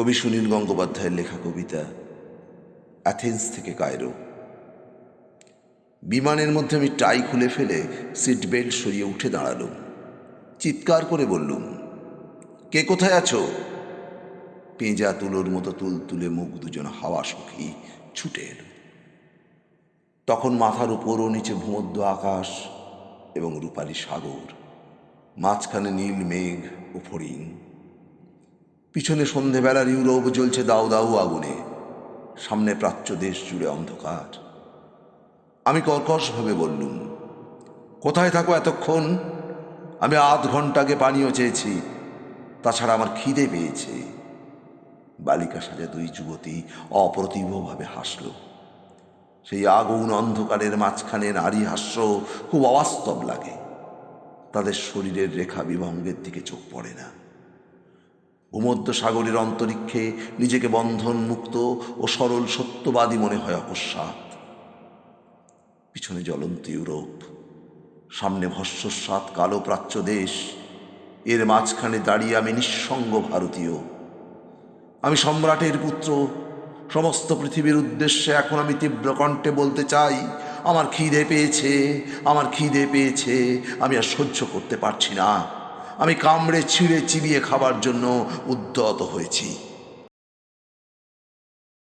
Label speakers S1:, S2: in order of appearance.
S1: কবি সুনীল গঙ্গোপাধ্যায়ের লেখা কবিতা অ্যাথেন্স থেকে কায়রো। বিমানের মধ্যে আমি টাই খুলে ফেলে সিট বেল্ট সরিয়ে উঠে দাঁড়ালুম। চিৎকার করে বললুম, কে কোথায় আছো? পেঁজা তুলোর মতো তুল তুলে মুখ দুজন হাওয়া সখী ছুটে এলো। তখন মাথার উপর ও নিচে ভূমধ্য আকাশ এবং রূপালী সাগর, মাঝখানে নীল মেঘ ও ফড়িং। পিছনে সন্ধেবেলার ইউরোপ জ্বলছে দাউ দাউ আগুনে। সামনে প্রাচ্য দেশ জুড়ে অন্ধকার। আমি কর্কশভাবে বললুম, কোথায় থাকো এতক্ষণ? আমি আধ ঘণ্টা আগে পানীয় চেয়েছি, তাছাড়া আমার খিদে পেয়েছে। বালিকা সাজা দুই যুবতী অপ্রতিভভাবে হাসল। সেই আগুন অন্ধকারের মাঝখানে নারী হাস্য খুব অবাস্তব লাগে। তাদের শরীরের রেখা বিভঙ্গের দিকে চোখ পড়ে না। ভূমধ্য সাগরের অন্তরিক্ষে নিজেকে বন্ধন মুক্ত ও সরল সত্যবাদী মনে হয় অকস্মাৎ। পিছনে জ্বলন্ত ইউরোপ, সামনে ভস্মস্বাদ কালো প্রাচ্য দেশ, এর মাঝখানে দাঁড়িয়ে আমি নিঃসঙ্গ ভারতীয়। আমি সম্রাটের পুত্র, সমস্ত পৃথিবীর উদ্দেশ্যে এখন আমি তীব্র কণ্ঠে বলতে চাই, আমার খিদে পেয়েছে, আমার খিদে পেয়েছে, আমি আর সহ্য করতে পারছি না। আমি কামড়ে ছিঁড়ে চিবিয়ে খাবার জন্য উদ্যত হয়েছি।